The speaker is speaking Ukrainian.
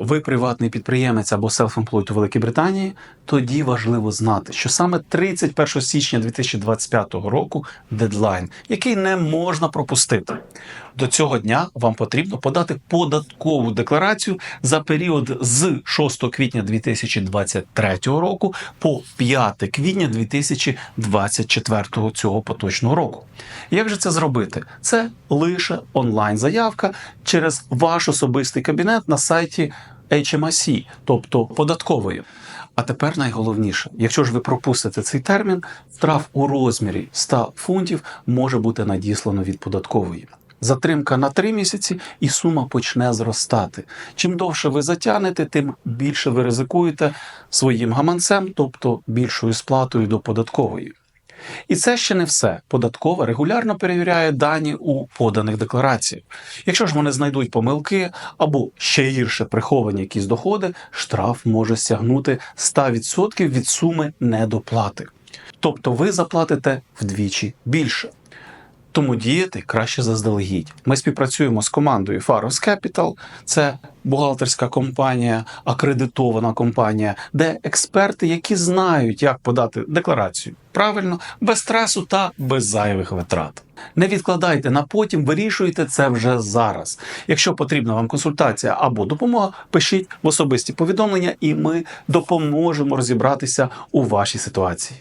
ви приватний підприємець або self-employed у Великій Британії, тоді важливо знати, що саме 31 січня 2025 року дедлайн, який не можна пропустити. До цього дня вам потрібно подати податкову декларацію за період з 6 квітня 2023 року по 5 квітня 2024 цього поточного року. Як же це зробити? Це лише онлайн-заявка через ваш особистий кабінет на сайті HMRC, тобто податкової. А тепер найголовніше, якщо ж ви пропустите цей термін, штраф у розмірі 100 фунтів може бути надіслано від податкової. Затримка на 3 місяці і сума почне зростати. Чим довше ви затягнете, тим більше ви ризикуєте своїм гаманцем, тобто більшою сплатою до податкової. І це ще не все. Податкова регулярно перевіряє дані у поданих деклараціях. Якщо ж вони знайдуть помилки або ще гірше приховані якісь доходи, штраф може сягнути 100% від суми недоплати. Тобто ви заплатите вдвічі більше. Тому діяти краще заздалегідь. Ми співпрацюємо з командою Faros Capital. Це бухгалтерська компанія, акредитована компанія, де експерти, які знають, як подати декларацію правильно, без стресу та без зайвих витрат. Не відкладайте на потім, вирішуйте це вже зараз. Якщо потрібна вам консультація або допомога, пишіть в особисті повідомлення, і ми допоможемо розібратися у вашій ситуації.